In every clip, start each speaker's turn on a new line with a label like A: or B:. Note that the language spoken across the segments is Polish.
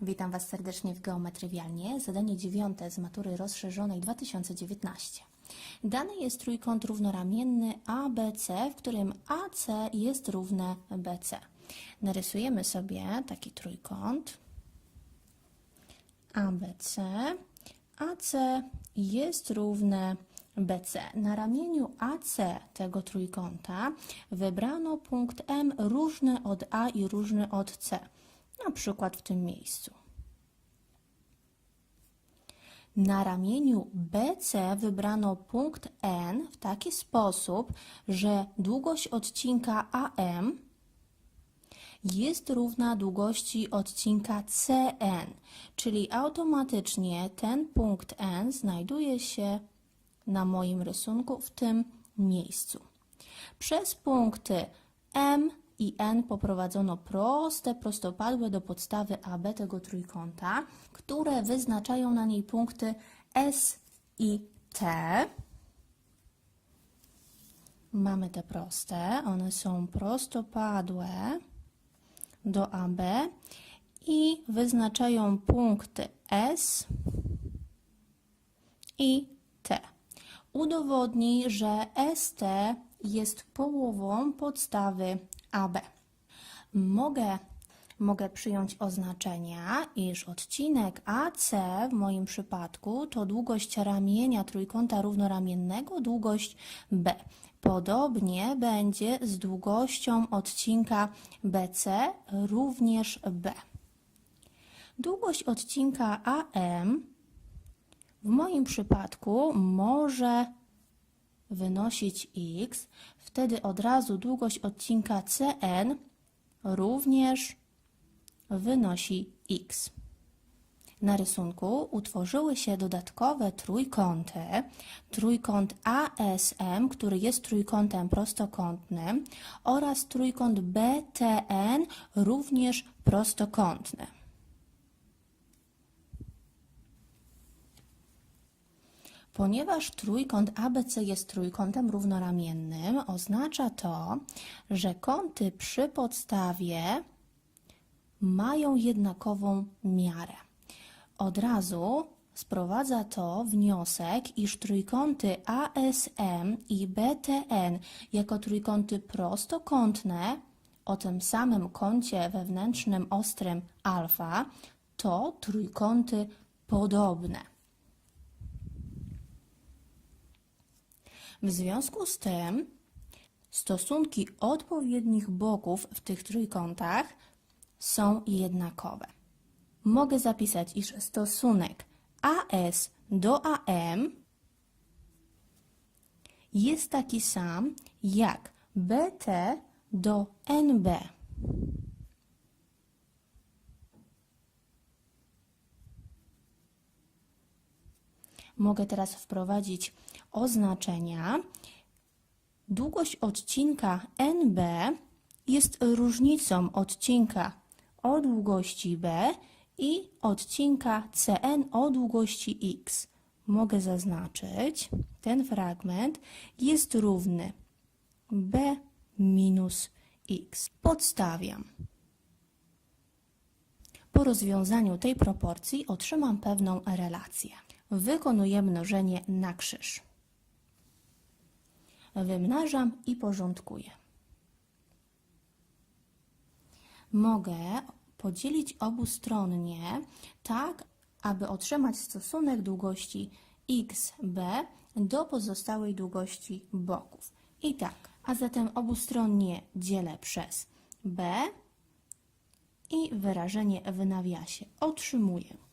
A: Witam Was serdecznie w Geometrywialnie. Zadanie dziewiąte z matury rozszerzonej 2019. Dany jest trójkąt równoramienny ABC, w którym AC jest równe BC. Narysujemy sobie taki trójkąt ABC. AC jest równe BC. Na ramieniu AC tego trójkąta wybrano punkt M różny od A i różny od C. Na przykład w tym miejscu. Na ramieniu BC wybrano punkt N w taki sposób, że długość odcinka AM jest równa długości odcinka CN, czyli automatycznie ten punkt N znajduje się na moim rysunku w tym miejscu. Przez punkty M i N poprowadzono proste prostopadłe do podstawy AB tego trójkąta, które wyznaczają na niej punkty S i T. Mamy te proste, one są prostopadłe do AB i wyznaczają punkty S i T. Udowodnij, że ST jest połową podstawy AB. Mogę, mogę przyjąć oznaczenia, iż odcinek AC w moim przypadku to długość ramienia trójkąta równoramiennego, długość B. Podobnie będzie z długością odcinka BC, również B. Długość odcinka AM w moim przypadku może wynosić x, wtedy od razu długość odcinka CN również wynosi x. Na rysunku utworzyły się dodatkowe trójkąty. Trójkąt ASM, który jest trójkątem prostokątnym oraz trójkąt BTN, również prostokątny. Ponieważ trójkąt ABC jest trójkątem równoramiennym, oznacza to, że kąty przy podstawie mają jednakową miarę. Od razu sprowadza to wniosek, iż trójkąty ASM i BTN jako trójkąty prostokątne o tym samym kącie wewnętrznym ostrym alfa to trójkąty podobne. W związku z tym stosunki odpowiednich boków w tych trójkątach są jednakowe. Mogę zapisać, iż stosunek AS do AM jest taki sam jak BT do NB. Mogę teraz wprowadzić oznaczenia. Długość odcinka NB jest różnicą odcinka o długości B i odcinka CN o długości X. Mogę zaznaczyć, ten fragment jest równy B minus X. Podstawiam. Po rozwiązaniu tej proporcji otrzymam pewną relację. Wykonuję mnożenie na krzyż. Wymnażam i porządkuję. Mogę podzielić obustronnie tak, aby otrzymać stosunek długości xb do pozostałej długości boków. I tak, a zatem obustronnie dzielę przez b i wyrażenie w nawiasie otrzymuję.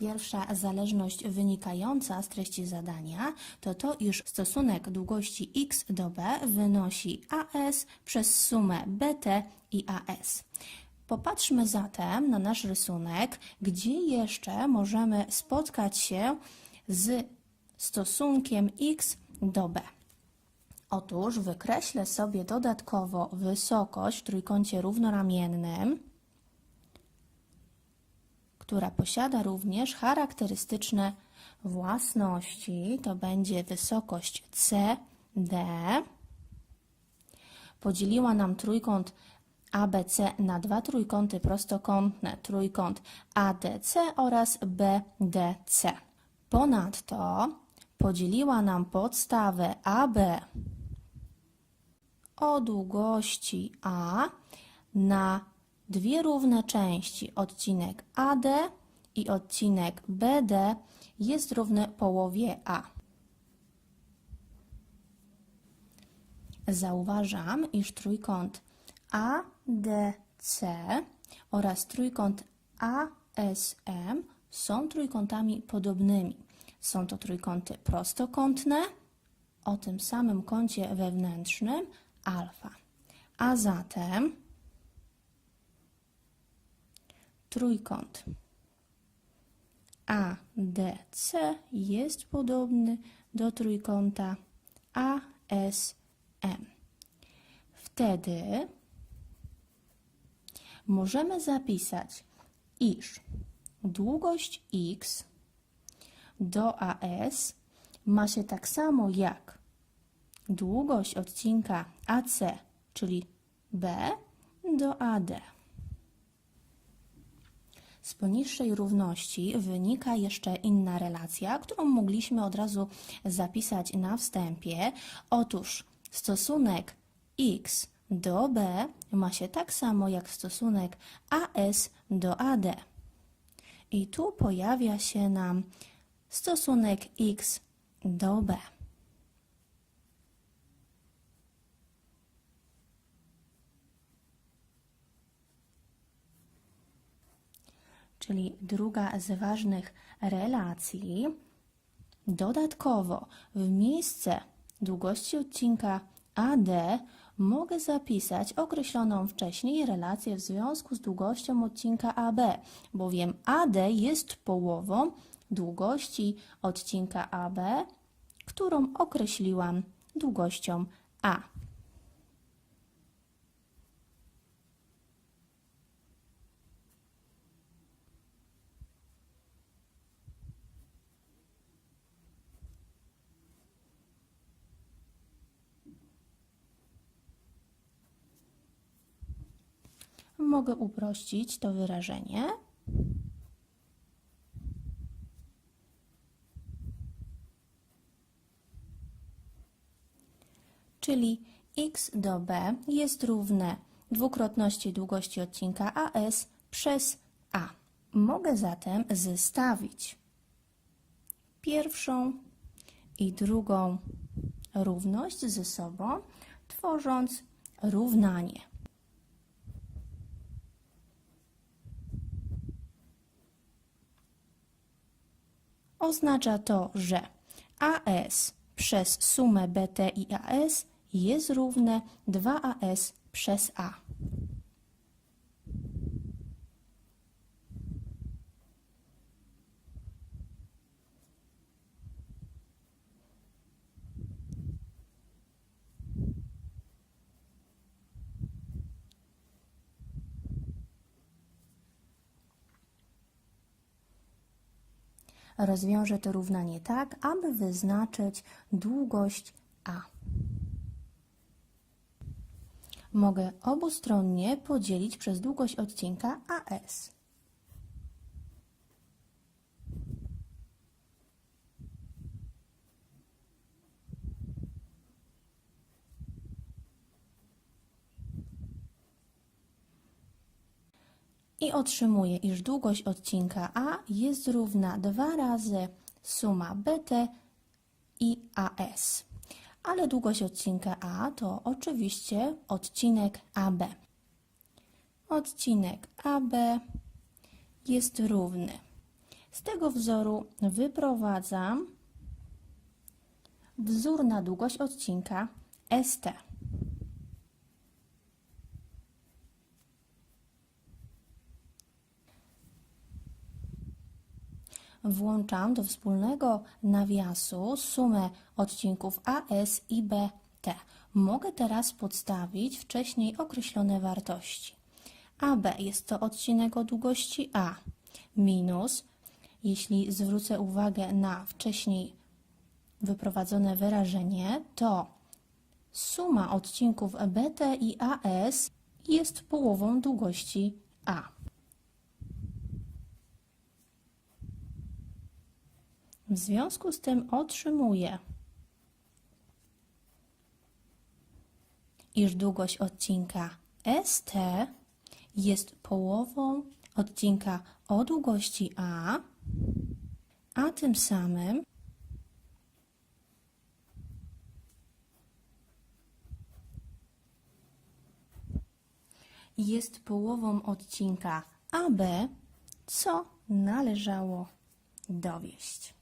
A: Pierwsza zależność wynikająca z treści zadania to to, iż stosunek długości x do b wynosi as przez sumę bt i as. Popatrzmy zatem na nasz rysunek, gdzie jeszcze możemy spotkać się z stosunkiem x do b. Otóż wykreślę sobie dodatkowo wysokość w trójkącie równoramiennym, która posiada również charakterystyczne własności. To będzie wysokość CD podzieliła nam trójkąt ABC na dwa trójkąty prostokątne, trójkąt ADC oraz BDC. Ponadto podzieliła nam podstawę AB o długości A na dwie równe części. Odcinek AD i odcinek BD jest równy połowie A. Zauważam, iż trójkąt ADC oraz trójkąt ASM są trójkątami podobnymi. Są to trójkąty prostokątne o tym samym kącie wewnętrznym alfa. A zatem trójkąt ADC jest podobny do trójkąta ASM. Wtedy możemy zapisać, iż długość x do AS ma się tak samo jak długość odcinka AC, czyli B do AD. Poniższej równości wynika jeszcze inna relacja, którą mogliśmy od razu zapisać na wstępie. Otóż stosunek x do b ma się tak samo jak stosunek AS do AD. I tu pojawia się nam stosunek x do b. czyli druga z ważnych relacji. Dodatkowo w miejsce długości odcinka AD mogę zapisać określoną wcześniej relację w związku z długością odcinka AB, bowiem AD jest połową długości odcinka AB, którą określiłam długością A. Mogę uprościć to wyrażenie. Czyli x do b jest równe dwukrotności długości odcinka AS przez A. Mogę zatem zestawić pierwszą i drugą równość ze sobą, tworząc równanie. Oznacza to, że AS przez sumę BT i AS jest równe 2AS przez A. Rozwiążę to równanie tak, aby wyznaczyć długość A. Mogę obustronnie podzielić przez długość odcinka AS. I otrzymuję, iż długość odcinka A jest równa 2 razy suma BT i AS. Ale długość odcinka A to oczywiście odcinek AB. Odcinek AB jest równy. Z tego wzoru wyprowadzam wzór na długość odcinka ST. włączam do wspólnego nawiasu sumę odcinków AS i BT. Mogę teraz podstawić wcześniej określone wartości. AB jest to odcinek o długości A minus, jeśli zwrócę uwagę na wcześniej wyprowadzone wyrażenie, to suma odcinków BT i AS jest połową długości A. W związku z tym otrzymuję, iż długość odcinka ST jest połową odcinka o długości A, a tym samym jest połową odcinka AB, co należało dowieść.